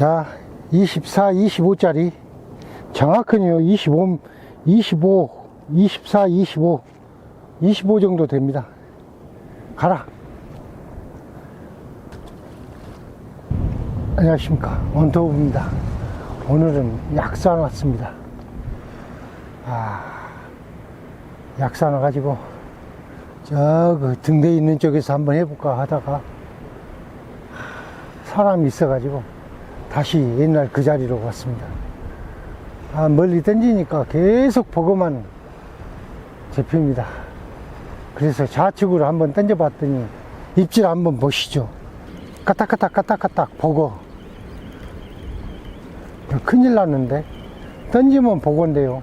자, 24, 25짜리. 정확히요, 25, 25, 24, 25, 25 정도 됩니다. 가라. 안녕하십니까. 원토부입니다. 오늘은 약산 왔습니다. 아, 약산 와가지고, 저, 그 등대 있는 쪽에서 한번 해볼까 하다가, 사람이 있어가지고, 다시 옛날 그 자리로 왔습니다. 아, 멀리 던지니까 계속 보고만 잡힙니다. 그래서 좌측으로 한번 던져봤더니 입질 한번 보시죠. 까딱까딱 까딱까딱 보고 큰일 났는데 던지면 보고인데요.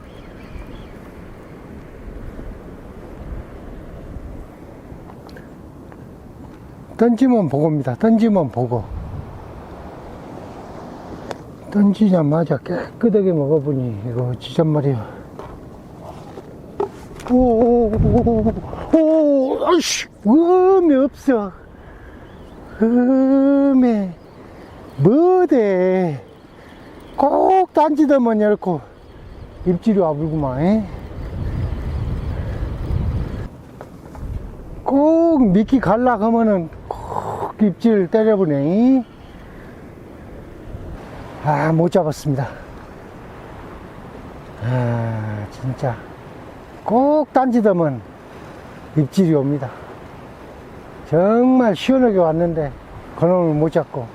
던지면 보고입니다. 던지면 보고. 던지자마자 깨끗하게 먹어보니 이거 진짜 말이야. 오오오오오 아이씨 음이 없어 음에 뭐대 꼭 딴지더만 열고 입질이 와불구만 에? 꼭 미끼 갈라 하면은 꼭 입질 때려보네 아 못 잡았습니다 아 진짜 꼭 딴지더면 입질이 옵니다. 정말 시원하게 왔는데 그놈을 못 잡고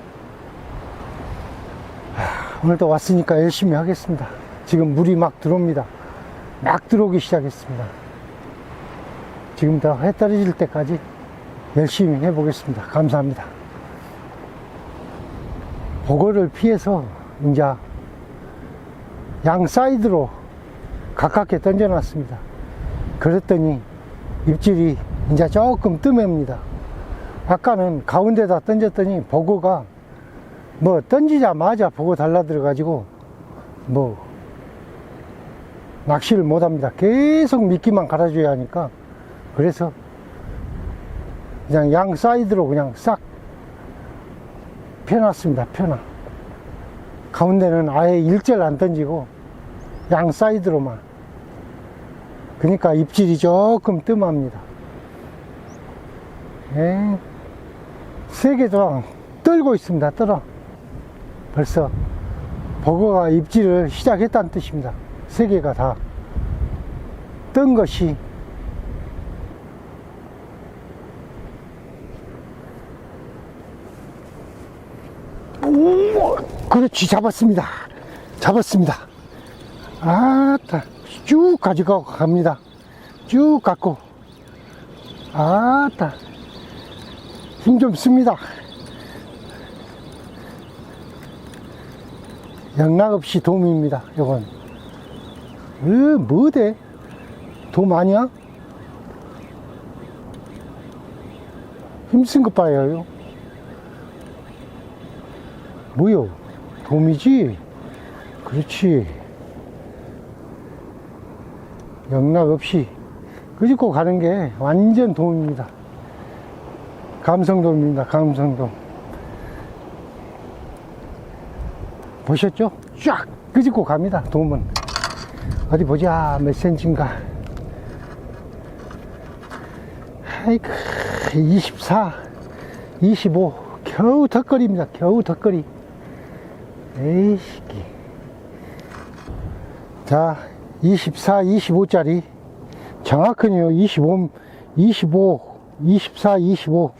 하, 오늘도 왔으니까 열심히 하겠습니다. 지금 물이 막 들어옵니다. 막 들어오기 시작했습니다. 지금부터 해 떨어질 때까지 열심히 해보겠습니다. 감사합니다. 보고를 피해서 이제 양 사이드로 가깝게 던져놨습니다. 그랬더니 입질이 이제 조금 뜸합니다. 아까는 가운데다 던졌더니 보고가 뭐 던지자마자 보고 달라들어가지고 뭐 낚시를 못합니다. 계속 미끼만 갈아줘야 하니까 그래서 그냥 양 사이드로 그냥 싹 펴놨습니다. 펴놔. 가운데는 아예 일절 안 던지고 양 사이드로만 그러니까 입질이 조금 뜸합니다. 예. 세 개도 떨고 있습니다. 떨어. 벌써 버거가 입질을 시작했다는 뜻입니다. 세 개가 다 뜬 것이 오, 그렇지 잡았습니다. 잡았습니다. 아따. 쭉 가져가고 갑니다. 쭉 갖고. 아따. 힘 좀 씁니다. 영락 없이 돔입니다. 요건. 으, 뭐대? 돔 아니야? 힘쓴 것 봐요. 뭐요? 돔이지? 그렇지. 영락 없이 끄집고 가는 게 완전 도움입니다. 감성돔입니다. 감성돔. 보셨죠? 쫙 끄집고 갑니다. 돔은. 어디 보자. 몇 센치인가. 아이고, 24, 25. 겨우 턱걸이입니다. 겨우 턱걸이. 에이씨. 자, 24, 25짜리 정확히요 25, 25, 24, 25,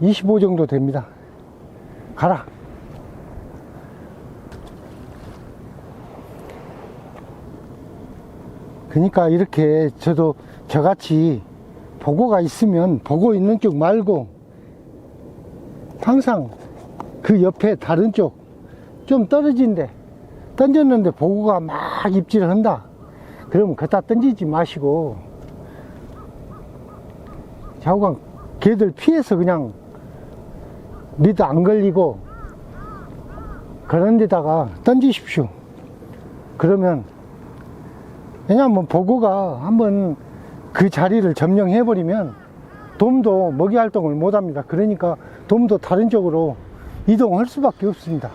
25 정도 됩니다. 가라. 그러니까 이렇게 저도 저같이 보고가 있으면 보고 있는 쪽 말고 항상 그 옆에 다른 쪽 좀 떨어진데 던졌는데 보고가 막 입질을 한다. 그러면 그다 던지지 마시고 좌우간 개들 피해서 그냥 리드 안 걸리고 그런 데다가 던지십시오. 그러면 왜냐하면 보고가 한번 그 자리를 점령해 버리면 돔도 먹이 활동을 못 합니다. 그러니까 돔도 다른 쪽으로 이동할 수밖에 없습니다.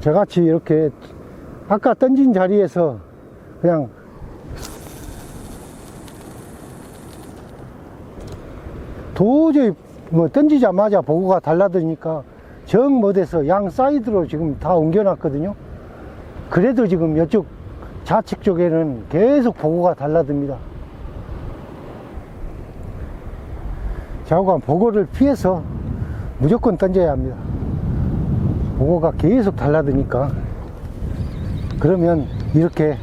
저같이 이렇게 아까 던진 자리에서 그냥 도저히 뭐 던지자마자 보고가 달라드니까 정 못해서 양 사이드로 지금 다 옮겨놨거든요. 그래도 지금 이쪽 좌측 쪽에는 계속 보고가 달라듭니다. 좌우간 보고를 피해서 무조건 던져야 합니다. 보고가 계속 달라드니까 그러면 이렇게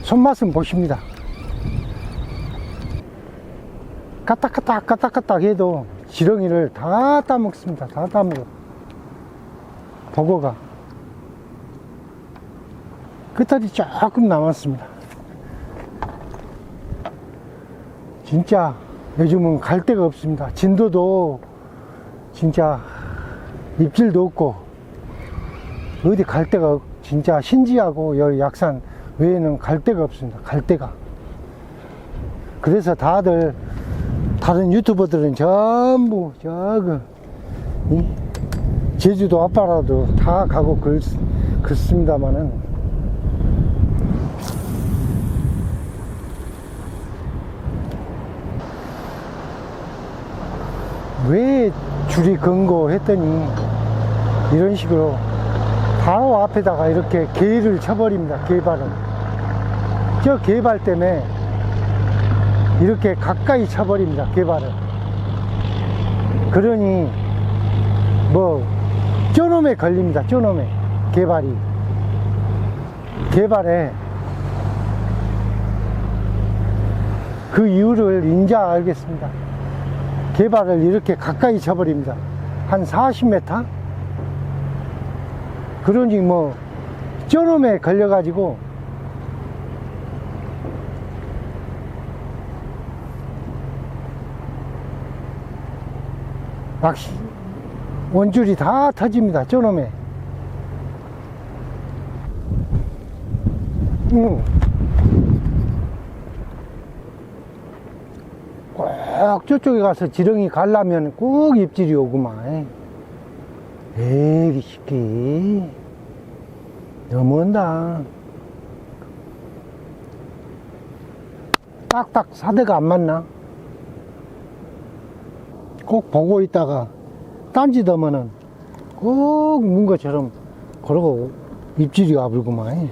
손맛은 보십니다. 까딱까딱 까딱까딱 해도 지렁이를 다 따먹습니다. 다 따먹어. 보고가. 끝알이 조금 남았습니다. 진짜 요즘은 갈 데가 없습니다. 진도도 진짜 입질도 없고 어디 갈 데가 없- 진짜 신지하고 여기 약산 외에는 갈 데가 없습니다. 갈 데가. 그래서 다들 다른 유튜버들은 전부 저그 이 제주도 아빠라도 다 가고 글, 글습니다마는 왜 줄이 건고 했더니 이런 식으로 바로 앞에다가 이렇게 개를 쳐버립니다. 개발은. 저 개발 때문에 이렇게 가까이 쳐버립니다. 개발을. 그러니 뭐 쪼놈에 걸립니다. 쪼놈에 개발이. 개발에 그 이유를 인자 알겠습니다. 개발을 이렇게 가까이 쳐버립니다. 한 40m? 그러니 뭐, 쪼놈에 걸려가지고, 낚시, 원줄이 다 터집니다. 쪼놈에. 응. 꼭 저쪽에 가서 지렁이 갈라면 꼭 입질이 오구만. 에이, 쉽게. 너무한다. 딱딱 사대가 안 맞나? 꼭 보고 있다가 딴짓하면은 꼭 문 것처럼 그러고 입질이 와불구만.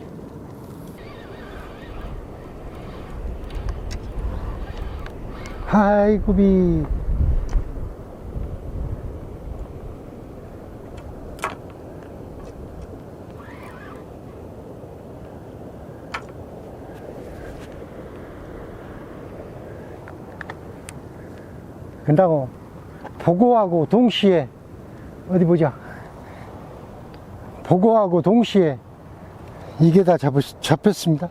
하이구비 근다고 보고하고 동시에 어디 보자 보고하고 동시에 이게 다 잡, 잡혔습니다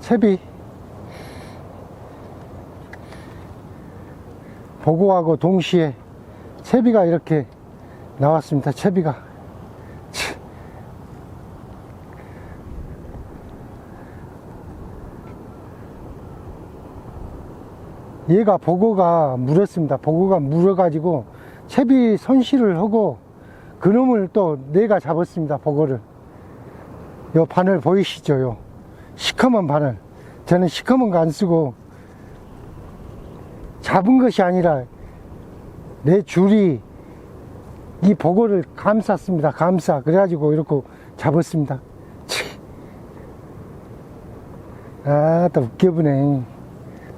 채비 보고하고 동시에 채비가 이렇게 나왔습니다. 채비가. 치. 얘가 보고가 물었습니다. 보고가 물어가지고 채비 손실을 하고 그놈을 또 내가 잡았습니다. 보고를. 요 바늘 보이시죠? 요 시커먼 바늘. 저는 시커먼 거 안 쓰고 잡은 것이 아니라 내 줄이 이 보고를 감쌌습니다. 감싸. 그래가지고 이렇게 잡았습니다. 치. 아, 또 웃겨보네.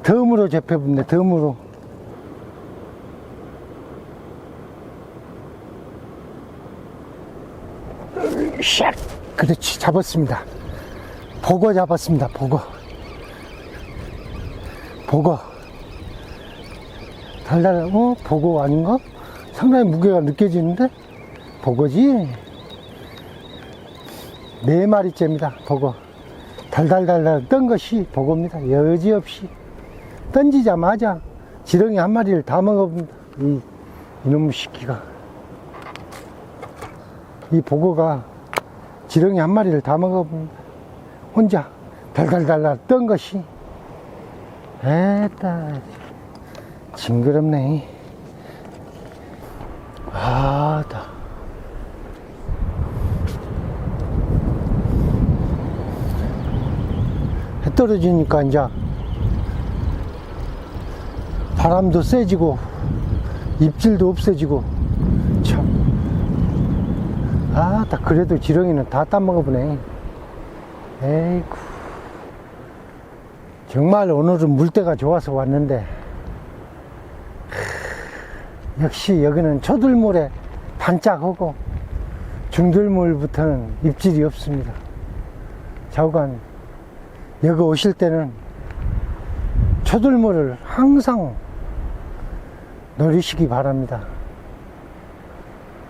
덤으로 잡혀붙네, 덤으로. 샥! 그렇지, 잡았습니다. 보고 잡았습니다, 보고. 보고. 달달, 어? 보고 아닌가? 상당히 무게가 느껴지는데? 보고지? 네 마리째입니다, 보고. 달달달달 떤 것이 보고입니다. 여지없이. 던지자마자 지렁이 한 마리를 다 먹어본다. 이, 이놈의 시끼가. 이 보고가 지렁이 한 마리를 다 먹어본다. 혼자 달달달달 떤 것이. 에따, 징그럽네. 아, 다. 해 떨어지니까 이제 바람도 세지고 입질도 없어지고 참. 아, 다 그래도 지렁이는 다 따먹어보네. 에이구. 정말 오늘은 물때가 좋아서 왔는데, 하, 역시 여기는 초들물에 반짝하고, 중들물부터는 입질이 없습니다. 좌우간, 여기 오실 때는 초들물을 항상 노리시기 바랍니다.